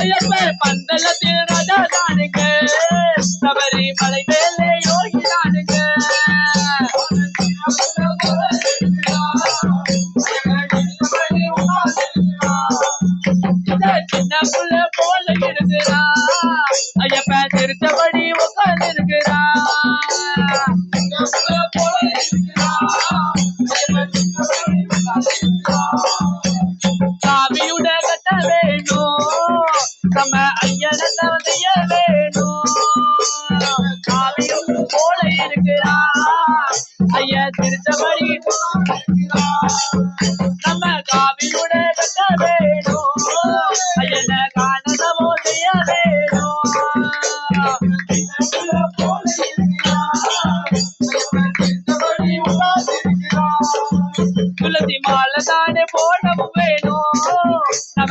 ஐயப்ப பந்தளத்தில் ரததானுங்க சபரி மலை மேலே யோகிதானுங்க சின்ன புள்ள போல இருக்கிறா. ஐயப்ப திருத்தபடி உட்கார்ந்து இருக்கிறா. சாமியுட கட்ட வேணும். நம்ம ஐயனை செய்ய வேணும். சாமியும் போல இருக்கிறா. ஐயா திருத்தபடி நம்ம காவியும்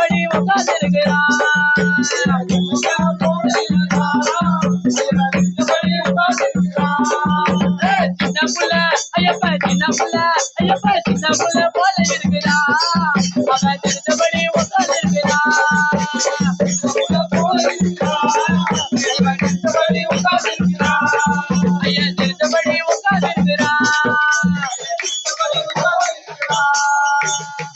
படி உட்கார்ந்திருக்கிறார் ஐயப்ப சின்ன புள்ள ஐயப்ப சின்ன புள்ள